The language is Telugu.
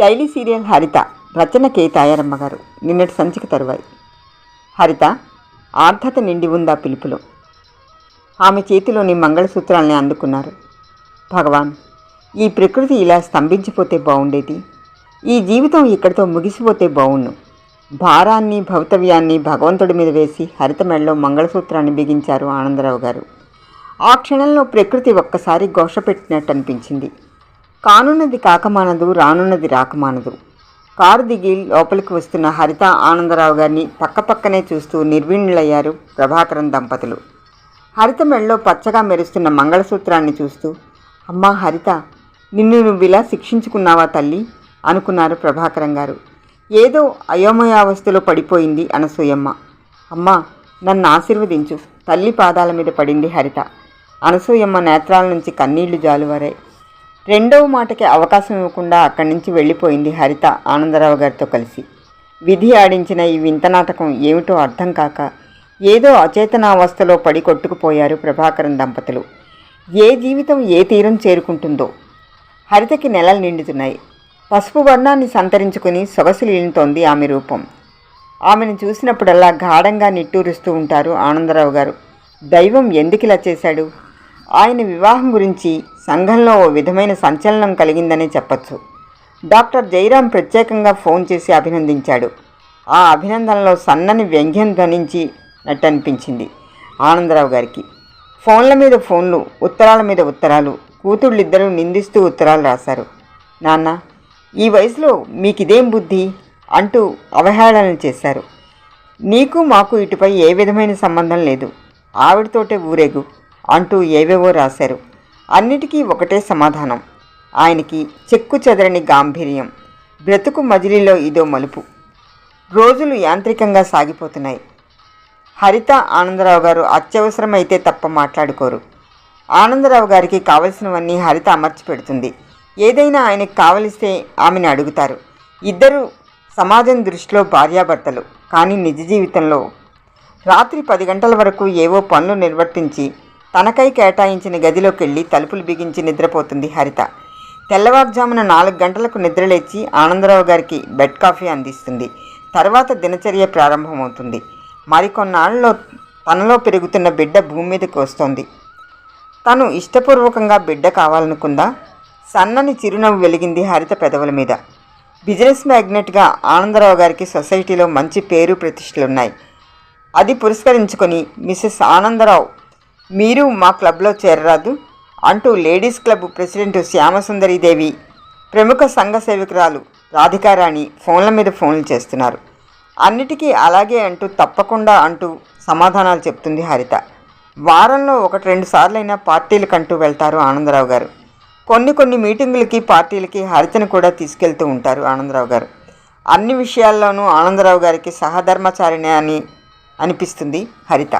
డైలీ సీరియల్ హరిత రచన కే తాయారమ్మ గారు. నిన్నటి సంచిక తరువాయి. హరిత ఆర్ధత నిండి ఉందా పిలుపులో? ఆమె చేతిలోని మంగళసూత్రాల్ని అందుకున్నారు. భగవాన్ ఈ ప్రకృతి ఇలా స్తంభించిపోతే బాగుండేది ఈ జీవితం ఇక్కడితో ముగిసిపోతే బావుణ్ణు భారాన్ని భవితవ్యాన్ని భగవంతుడి మీద వేసి హరిత మెడలో మంగళసూత్రాన్ని బిగించారు ఆనందరావు గారు. ఆ క్షణంలో ప్రకృతి ఒక్కసారి ఘోష పెట్టినట్టు అనిపించింది కానున్నది కాకమానదు రానున్నది రాకమానదు. కారు దిగి లోపలికి వస్తున్న హరిత ఆనందరావు గారిని పక్కపక్కనే చూస్తూ నిర్వీణులయ్యారు ప్రభాకరన్ దంపతులు. హరిత మెడలో పచ్చగా మెరుస్తున్న మంగళసూత్రాన్ని చూస్తూ అమ్మా హరిత నిన్ను నువ్వు ఇలా శిక్షించుకున్నావా తల్లి? అనుకున్నారు ప్రభాకరం గారు. ఏదో అయోమయావస్థలో పడిపోయింది అనసూయమ్మ అమ్మా నన్ను ఆశీర్వదించు తల్లి పాదాల మీద పడింది హరిత అనసూయమ్మ నేత్రాల నుంచి కన్నీళ్ళు జాలువారాయి. రెండవ మాటకి అవకాశం ఇవ్వకుండా అక్కడి నుంచి వెళ్ళిపోయింది హరిత ఆనందరావు గారితో కలిసి. విధి ఆడించిన ఈ వింత నాటకం ఏమిటో అర్థం కాక ఏదో అచేతనావస్థలో పడి కొట్టుకుపోయారు ప్రభాకరన్ దంపతులు. ఏ జీవితం ఏ తీరం చేరుకుంటుందో. హరితకి నెలలు నిండుతున్నాయి. పసుపు వర్ణాన్ని సంతరించుకుని సొగసులీలుతోంది ఆమె రూపం. ఆమెను చూసినప్పుడల్లా గాఢంగా నిట్టూరుస్తూ ఉంటారు ఆనందరావు గారు. దైవం ఎందుకిలా చేశాడు? ఆయన వివాహం గురించి సంఘంలో ఓ విధమైన సంచలనం కలిగిందనే చెప్పచ్చు. డాక్టర్ జయరాం ప్రత్యేకంగా ఫోన్ చేసి అభినందించాడు. ఆ అభినందనలో సన్నని వ్యంగ్యం ధ్వనించినట్టనిపించింది ఆనందరావు గారికి. ఫోన్ల మీద ఫోన్లు ఉత్తరాల మీద ఉత్తరాలు కూతుళ్ళిద్దరూ నిందిస్తూ ఉత్తరాలు రాశారు. నాన్న ఈ వయసులో మీకిదేం బుద్ధి? అంటూ అవహేళన చేశారు. నీకు మాకు ఇటుపై ఏ విధమైన సంబంధం లేదు. ఆవిడతోటే ఊరేగు. అంటూ ఏవేవో రాశారు. అన్నిటికీ ఒకటే సమాధానం. ఆయనకి చెక్కు చెదరని గాంభీర్యం. బ్రతుకు మజిలీలో ఇదో మలుపు. రోజులు యాంత్రికంగా సాగిపోతున్నాయి. హరిత ఆనందరావు గారు అత్యవసరమైతే తప్ప మాట్లాడుకోరు. ఆనందరావు గారికి కావలసినవన్నీ హరిత అమర్చి పెడుతుంది. ఏదైనా ఆయనకు కావలిస్తే ఆమెను అడుగుతారు. ఇద్దరు సమాజం దృష్టిలో భార్యాభర్తలు కానీ నిజ జీవితంలో రాత్రి పది గంటల వరకు ఏవో పనులు నిర్వర్తించి తనకై కేటాయించిన గదిలోకెళ్ళి తలుపులు బిగించి నిద్రపోతుంది హరిత. తెల్లవారుజామున నాలుగు గంటలకు నిద్రలేచి ఆనందరావు గారికి బెడ్ కాఫీ అందిస్తుంది. తర్వాత దినచర్య ప్రారంభమవుతుంది. మరికొన్నాళ్ళలో తనలో పెరుగుతున్న బిడ్డ భూమి మీదకి వస్తోంది. తను ఇష్టపూర్వకంగా బిడ్డ కావాలనుకుందా? సన్నని చిరునవ్వు వెలిగింది హరిత పెదవుల మీద. బిజినెస్ మ్యాగ్నెట్గా ఆనందరావు గారికి సొసైటీలో మంచి పేరు ప్రతిష్టలున్నాయి. అది పురస్కరించుకొని మిస్సెస్ ఆనందరావు మీరు మా క్లబ్లో చేరరాదు అంటూ లేడీస్ క్లబ్ ప్రెసిడెంట్ శ్యామసుందరీదేవి ప్రముఖ సంఘ సేవకురాలు రాధికారాణి ఫోన్ల మీద ఫోన్లు చేస్తున్నారు. అన్నిటికీ అలాగే అంటూ తప్పకుండా అంటూ సమాధానాలు చెప్తుంది హరిత. వారంలో ఒకటి రెండు సార్లైనా పార్టీలకంటూ వెళ్తారు ఆనందరావు గారు. కొన్ని కొన్ని మీటింగులకి పార్టీలకి హరితను కూడా తీసుకెళ్తూ ఉంటారు ఆనందరావు గారు. అన్ని విషయాల్లోనూ ఆనందరావు గారికి సహధర్మచారిణి అని అనిపిస్తుంది హరిత.